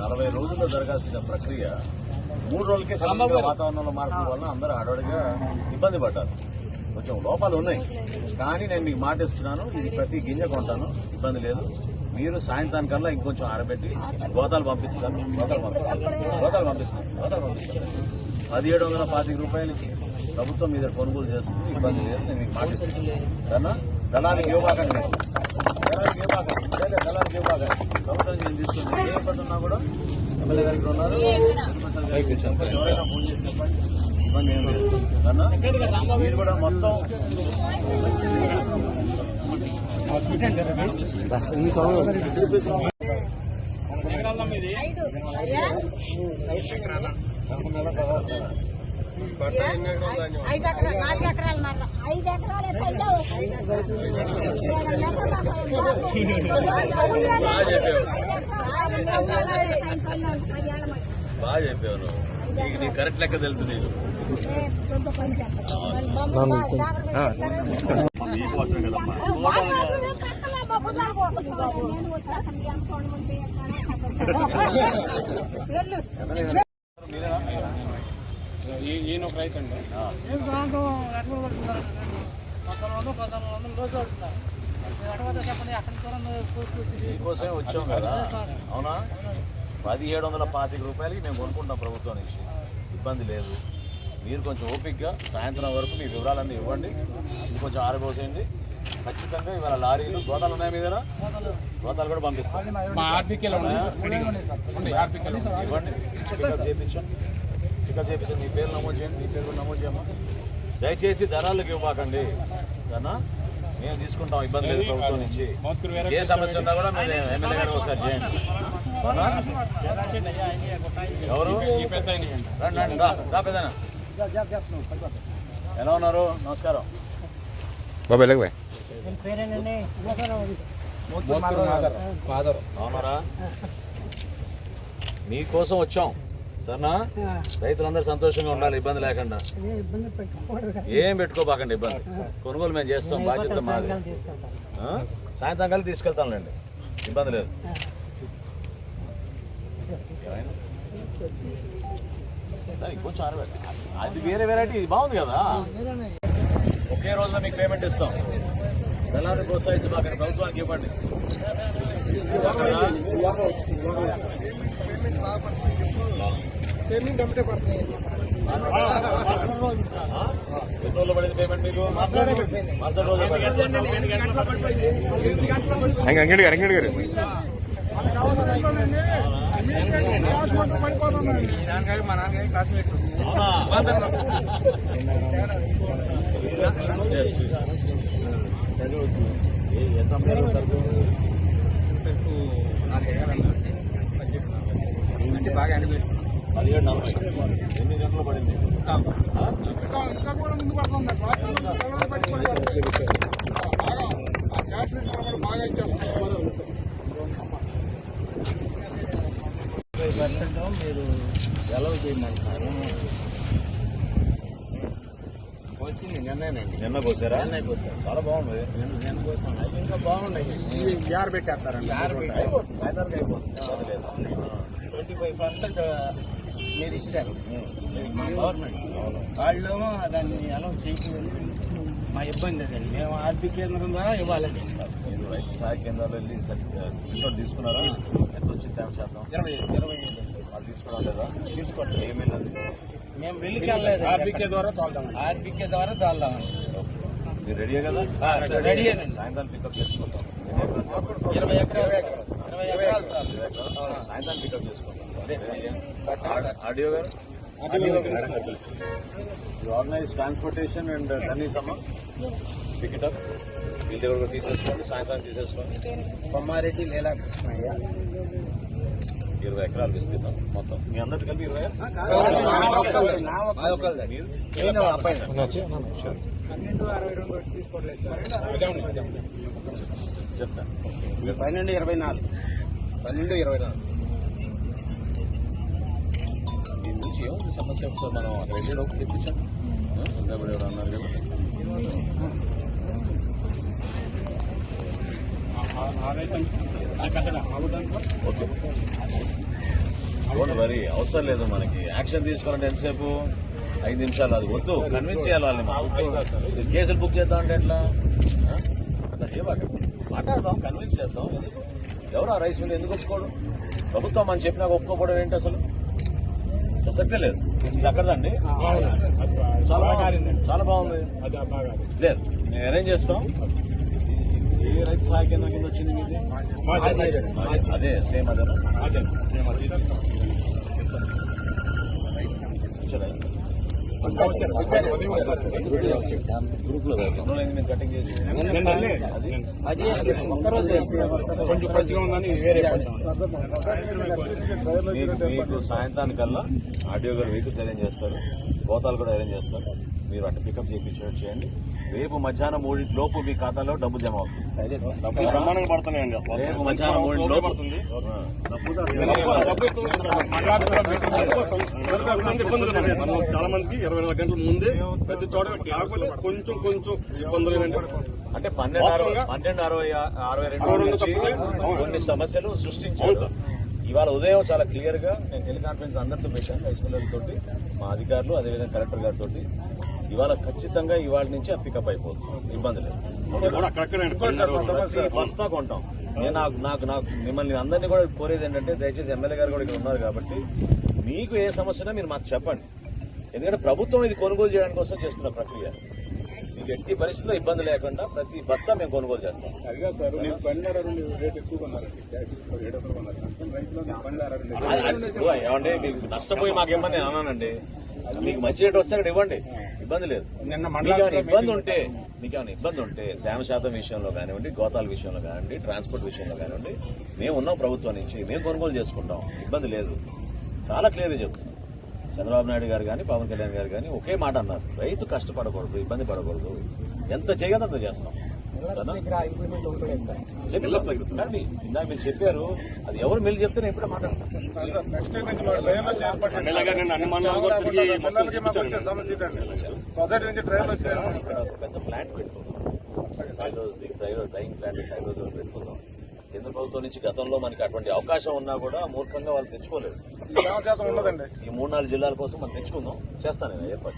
నలభై- రోజుల్లో జరగాల్సిన ప్రక్రియ మూడు రోజులకే సడన్గా వాతావరణంలో మార్పుల వల్ల అందరూ అడవడిగా ఇబ్బంది పడ్డారు కొంచెం లోపాలు ఉన్నాయి కానీ నేను మీకు మాట ఇస్తున్నాను ఇది ప్రతి గింజ కొంటాను ఇబ్బంది లేదు మీరు సాయంత్రానికల్లా ఇంకొంచెం ఆరబెట్టి గోతాలు పంపిస్తాను గోతాలు పంపిస్తాను గోతాలు పంపిస్తాను గోతాలు పంపిస్తాను పదిహేడు వందల పాతిక రూపాయలకి ప్రభుత్వం మీద కొనుగోలు చేస్తుంది ఇబ్బంది లేదు నేను మీకు మాట ఇస్తున్నాను కన్నా దళానికి ఇవ్వకండి మీరు. దళానికి ఇవ్వబాకండి లేదా దళానికి ఇవ్వబాకండి ప్రభుత్వం తీసుకుంది ఏ ఇబ్బంది ఉన్నా కూడా ఎమ్మెల్యే గారికి ఉన్నారు ఎవరైనా ఫోన్ చేసి చెప్పండి ఇబ్బంది ఏం లేదు కన్నా మీరు కూడా మొత్తం ఐదు ఎకరాలు నాలుగు ఎకరాలు మర్ర ఐదు ఎకరాలు బాగా చెప్పావు నువ్వు. నీకు నీ కరెక్ట్ లెక్క తెలుసు నీకు మీకోసమే కదమ్మా మీరేనా? ఈయన ఒక రైతు అండి? ఆ. నేను సాయంత్రం ఎక్కడ పడుతున్నారు పక్కన వందలు పదహారు వందలు రోజు పడుతున్నారు ఎక్కడ చెప్పండి ఎక్కడి నుంచి కూర్చుంది మీకోసమే వచ్చాం కదా. అవునా? పదిహేడు వందల పాతిక రూపాయలకి మేము కొనుక్కుంటాం ప్రభుత్వం నుంచి ఇబ్బంది లేదు. మీరు కొంచెం ఓపిక్గా సాయంత్రం వరకు మీ వివరాలన్నీ ఇవ్వండి. ఇది కొంచెం ఆరబోసేయండి. ఖచ్చితంగా ఇవాళ లారీలు గోతాలు ఉన్నాయి మీద గోతాలు. కూడా పంపిస్తాం. ఇవ్వండి. పికప్ పికప్ చేయించండి మీ పేరు నమోదు చేయండి మీ పేరు కూడా నమోదు చేయమ్మా దయచేసి ధరలకు ఇవ్వకండి. కన్నా మేము తీసుకుంటాం ఇబ్బంది లేదు ప్రభుత్వం నుంచి. ఏ సమస్య ఉన్నా కూడా మీరు ఎమ్మెల్యే గారు ఒకసారి చేయండి? ఎవరు. రండి రండి రా పెద్దనా ఎలా ఉన్నారు? నమస్కారం. బాబా ఎలాగ బాయ్ బాగున్నారా? మీకోసం వచ్చాం. సరేనా రైతులందరూ సంతోషంగా ఉండాలి ఇబ్బంది లేకుండా. ఏం పెట్టుకోబాకండి ఇబ్బంది. కొనుగోలు మేము చేస్తాం బాధ్యత మాది. ఆ? సాయంత్రం కలిసి తీసుకెళ్తాంలేండి. ఇబ్బంది లేదు. కొంచెం అది వేరే వెరైటీ ఇది బాగుంది కదా. ఒకే రోజులో మీకు పేమెంట్ ఇస్తాం. దళాన్ని ప్రోత్సహించి మాకు ప్రభుత్వానికి ఇవ్వండి? పేమెంట్ మీకు మరుసటి అంగడి గారు అంగడి గారు మా నాన్నగారు క్లాస్మేట్ ఎంత అమ్మారు అంటే బాగా అనిపిస్తుంది. పదిహేడు నలభై. ఎన్ని గంటలు పడింది? పర్సెంట్ మీరు సెలవు చేయమంటారు వచ్చింది నిన్నేనండి నిన్న కోసారా? నిన్న కోసారు. చాలా బాగుంది. నిన్న నిన్న కోసం. అది ఇంకా బాగున్నాయి. జార్ పెట్టేస్తారండి. అయిపోతుంది. సాయంత్రానికి అయిపోతుంది. ట్వంటీ ఫైవ్ పర్సెంట్ మీరు ఇచ్చారు గవర్నమెంట్ వాళ్ళు దాన్ని అలౌ చేయకూడదు మా ఇబ్బంది అదండి మేము ఆర్థిక కేంద్రం ద్వారా ఇవ్వాలి మీరు రైతు సహాయ కేంద్రాలు వెళ్ళి ప్రింట్అవుట్ తీసుకున్నారా ఎంత వచ్చింది తేమ శాతం ఇరవై ఇరవై వాళ్ళు లేదా తీసుకోండి ఏమైంది మేము వెళ్ళి ఆర్బీకే ద్వారా తోలుదాం ఆర్బీకే ద్వారా తోలుదామండి మీరు రెడీ కదా రెడీయేనండి. సాయంత్రం పికప్ చేసుకుంటాం ఇరవై ఎకరాలు ఇరవై ఎకరాలు సాయంత్రం పికప్ చేసుకుంటాం ఆడియో గారు? యూ ఆర్గనైజ్ ట్రాన్స్పోర్టేషన్ అండ్ కనీస్ అమ్మ పిక్ ఇట్ అప్ వీళ్ళ దగ్గర కూడా తీసేసుకోండి సాయంత్రం తీసేసుకోండి. కొమ్మారెడ్డి లీలా కృష్ణయ్య. ఇరవై ఎకరాలు విస్తీర్ణం మొత్తం. మీ అందరికి కలిపి ఇరవై చెప్తాను పన్నెండు ఇరవై నాలుగు. పన్నెండు ఇరవై నాలుగు. నుంచి ఏముంది సమస్య? ఒకసారి మనం అక్కడ వెళ్ళి లోపు తెప్పించాం ఎవరు అన్నారు కదా. ఓకే. డోంట్ వరీ అవసరం లేదు మనకి. యాక్షన్ తీసుకోవాలంటే ఎంతసేపు? ఐదు నిమిషాలు అది వద్దు. కన్విన్స్ చేయాలి వాళ్ళని. కేసులు బుక్ చేద్దాం అంటే ఎట్లా? అట్లా మాట్లాడదాం కన్విన్స్ చేద్దాం. ఎందుకు? ఎవరు ఆ రైస్ మిల్ ఎందుకు ఒప్పుకోడు? ప్రభుత్వం మనం చెప్పినాక ఒప్పుకోవడం ఏంటి అసలు? ప్రసక్తే లేదు. ఇది అక్కడదండి. చాలా బాగుంది చాలా బాగుంది. లేదు. మేము అరేంజ్ చేస్తాం. ఏ రైతు సహాయ కేంద్రం కింద వచ్చింది మీది? అదే సేమ్ అదేనా? చేసి అది. కొంచెం పచ్చిగా ఉందని వేరే మీకు సాయంత్రానికల్లా ఆడియో గారు వెహికల్స్ అరేంజ్ చేస్తారు గోతాలు కూడా అరేంజ్ చేస్తారు. మీరు అటు పికప్ చేయించేటట్టు చేయండి. రేపు మధ్యాహ్నం మూడింటి లోపు మీ ఖాతాలో డబ్బు జమ అవుతుంది పడుతున్నాయండి. రేపు మధ్యాహ్నం మూడింటి లోపు పడుతుంది చాలా మందికి ఇరవై నాలుగు గంటల ముందే ప్రతి చోట కాకపోతే కొంచెం కొంచెం ఇబ్బందులు ఏంటంటే అంటే పన్నెండు పన్నెండు అరవై అరవై రెండు నుంచి. కొన్ని సమస్యలు సృష్టించారు. ఇవాళ ఉదయం చాలా క్లియర్గా నేను టెలికాన్ఫరెన్స్ అందరితో పెట్టాను రైస్ మిల్లర్లతోటి మా అధికారులు అదేవిధంగా కలెక్టర్ గారితో ఇవాళ ఖచ్చితంగా ఇవాళ నుంచి అది పికప్ అయిపోతుంది. ఇబ్బంది లేదు. కొంటాం. నేను నాకు నాకు నాకు మిమ్మల్ని అందరినీ కూడా కోరేది ఏంటంటే దయచేసి ఎమ్మెల్యే గారు కూడా ఇక్కడ ఉన్నారు కాబట్టి మీకు ఏ సమస్యనా మీరు మాకు చెప్పండి. ఎందుకంటే ప్రభుత్వం ఇది కొనుగోలు చేయడానికి కోసం చేస్తున్న ప్రక్రియ. మీకు ఎట్టి పరిస్థితుల్లో ఇబ్బంది లేకుండా ప్రతి బస్తా మేము కొనుగోలు చేస్తాం. ఏమండి మీకు నష్టపోయి మాకేమని నేను అన్నానండి మీకు మంచి రేటు వస్తే అక్కడ ఇవ్వండి. ఇబ్బంది లేదు. నిన్న మీకేమైనా ఇబ్బంది ఉంటే మీకేమైనా ఇబ్బంది ఉంటే తేమ శాతం విషయంలో కానివ్వండి గోతాల విషయంలో కానివ్వండి ట్రాన్స్పోర్ట్ విషయంలో కానివ్వండి మేము ఉన్నాం ప్రభుత్వం నుంచి మేము కొనుగోలు చేసుకుంటాం. ఇబ్బంది లేదు. చాలా క్లియర్గా చెప్తున్నాం. చంద్రబాబు నాయుడు గారు కానీ పవన్ కళ్యాణ్ గారు కానీ ఒకే మాట అన్నారు. రైతు కష్టపడకూడదు ఇబ్బంది పడకూడదు. ఎంత చేయగలంత అంత చేస్తాం. ఇందాక మీరు చెప్పారు అది ఎవరు మెల్లి చెప్తే పెద్ద ప్లాంట్ పెట్టుకుందాం. డైయింగ్ ప్లాంట్ పెట్టుకుందాం. కేంద్ర ప్రభుత్వం నుంచి గతంలో మనకి అటువంటి అవకాశం ఉన్నా కూడా మూర్ఖంగా వాళ్ళు తెచ్చుకోలేదు. ఈ శ్రమ శాతం ఉండదండి. ఈ మూడు నాలుగు జిల్లాల కోసం మనం తెచ్చుకుందాం. చేస్తాను నేను ఏర్పాటు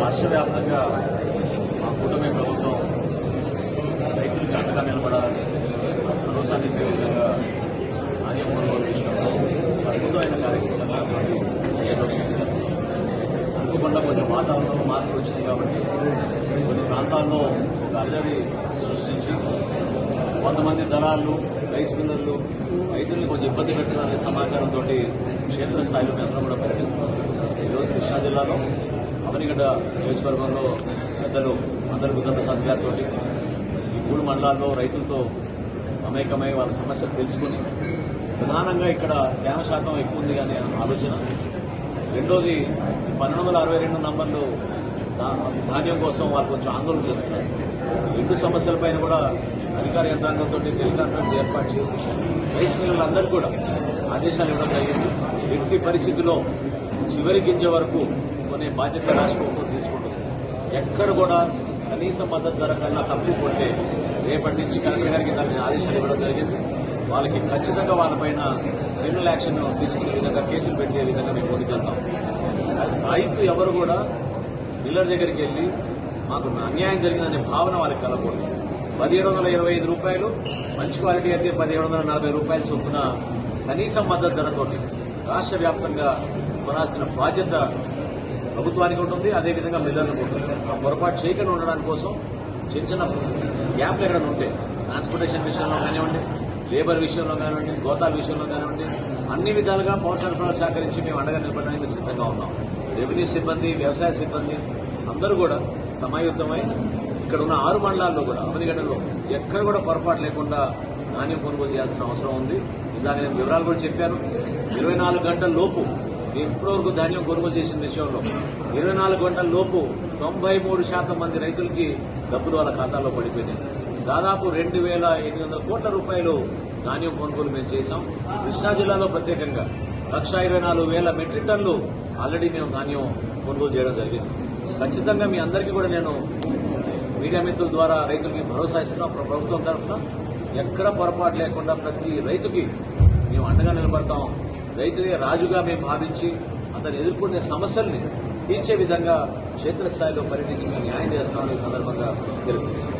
రాష్ట్ర వ్యాప్తంగా మా కూటమి ప్రభుత్వం రైతులకు అండగా నిలబడాలని భరోసాన్ని ఇచ్చే విధంగా ధాన్యం కొనుగోలు విషయంలో అద్భుతమైన కార్యక్రమాలు అనుకోకుండా కొంచెం వాతావరణంలో మార్పులు వచ్చింది కాబట్టి కొన్ని ప్రాంతాల్లో ఒక అల్లరి సృష్టించి కొంతమంది దళాలు రైస్ మిల్లర్లు రైతులను కొంచెం ఇబ్బంది పెడుతున్నారనే సమాచారంతో క్షేత్రస్థాయిలో మేమందరం కూడా పర్యటిస్తున్నాం. ఈరోజు కృష్ణా జిల్లాలో అమరిగడ్డ నియోజకవర్గంలో పెద్దలు అందరు గుర్తంత గారితో ఈ మూడు మండలాల్లో రైతులతో అమేకమై వాళ్ళ సమస్యలు తెలుసుకుని ప్రధానంగా ఇక్కడ తేమ శాతం ఎక్కువ ఉంది అనే ఆలోచన. రెండోది పన్నెండు వందల అరవై రెండు నంబర్లు ధాన్యం కోసం వాళ్ళు కొంచెం ఆందోళన చెందుతున్నారు. రెండు సమస్యలపైన కూడా అధికార యంత్రాంగంతో టెలికాన్ఫరెన్స్ ఏర్పాటు చేసి రైస్ మిల్లులందరికీ కూడా ఆదేశాలు ఇవ్వడం జరిగింది. ఎట్టి పరిస్థితిలో చివరి గింజ వరకు కొనే బాధ్యత రాష్ట్ర ప్రభుత్వం తీసుకుంటుంది. ఎక్కడ కూడా కనీస మద్దతు ధర కన్నా తక్కువ కొంటే రేపటి నుంచి కలెక్టర్ గారికి దానికి ఆదేశాలు ఇవ్వడం జరిగింది. వాళ్ళకి ఖచ్చితంగా వాళ్ళపైన క్రిమినల్ యాక్షన్ తీసుకునే విధంగా కేసులు పెట్టే విధంగా మేము ముందుకెళ్తాం. రైతు ఎవరు కూడా డీలర్ దగ్గరికి వెళ్ళి మాకు అన్యాయం జరిగిందనే భావన వాళ్ళకి కలగకూడదు. పదిహేడు వందల ఇరవై ఐదు రూపాయలు మంచి క్వాలిటీ అయితే పదిహేడు వందల నలభై రూపాయలు చొప్పున కనీస మద్దతు ధరతోటి రాష్ట్ర వ్యాప్తంగా కొనాల్సిన బాధ్యత ప్రభుత్వానికి ఉంటుంది. అదేవిధంగా మిల్లర్లకు ఉంటుంది. ఆ పొరపాటు చేయకుండా ఉండడానికి కోసం చిన్న చిన్న గ్యాప్లు ఎక్కడ ఉంటే ట్రాన్స్పోర్టేషన్ విషయంలో కానివ్వండి లేబర్ విషయంలో కానివ్వండి గోతాల విషయంలో కానివ్వండి అన్ని విధాలుగా పౌర సరఫరాలు సహకరించి మేము అండగా నిలబడడానికి సిద్ధంగా ఉన్నాం. రెవెన్యూ సిబ్బంది వ్యవసాయ సిబ్బంది అందరూ కూడా సమాయుద్ధమై ఇక్కడ ఉన్న ఆరు మండలాల్లో కూడా అమరిగడ్డలో ఎక్కడ కూడా పొరపాటు లేకుండా ధాన్యం కొనుగోలు చేయాల్సిన అవసరం ఉంది. ఇందాక నేను వివరాలు కూడా చెప్పాను. ఇరవై నాలుగు గంటల లోపు మేము ఇప్పటివరకు ధాన్యం కొనుగోలు చేసిన విషయంలో ఇరవై నాలుగు గంటల లోపు తొంభై మూడు శాతం మంది రైతులకి డబ్బులు వాళ్ళ ఖాతాల్లో పడిపోయినాయి. దాదాపు రెండు వేల ఎనిమిది వందల కోట్ల రూపాయలు ధాన్యం కొనుగోలు మేము చేశాం. కృష్ణా జిల్లాలో ప్రత్యేకంగా లక్ష ఇరవై నాలుగు వేల మెట్రిక్ టన్నులు ఆల్రెడీ మేము ధాన్యం కొనుగోలు చేయడం జరిగింది. ఖచ్చితంగా మీ అందరికీ కూడా నేను మీడియా మిత్రుల ద్వారా రైతులకి భరోసా ఇస్తున్నాం ప్రభుత్వం తరఫున. ఎక్కడ పొరపాటు లేకుండా ప్రతి రైతుకి మేము అండగా నిలబడతాం. రైతులే రాజుగా మేము భావించి అతను ఎదుర్కొనే సమస్యల్ని తీర్చే విధంగా క్షేత్రస్థాయిలో పర్యటించి మేము న్యాయం చేస్తామని సందర్భంగా తెలుపుతున్నాం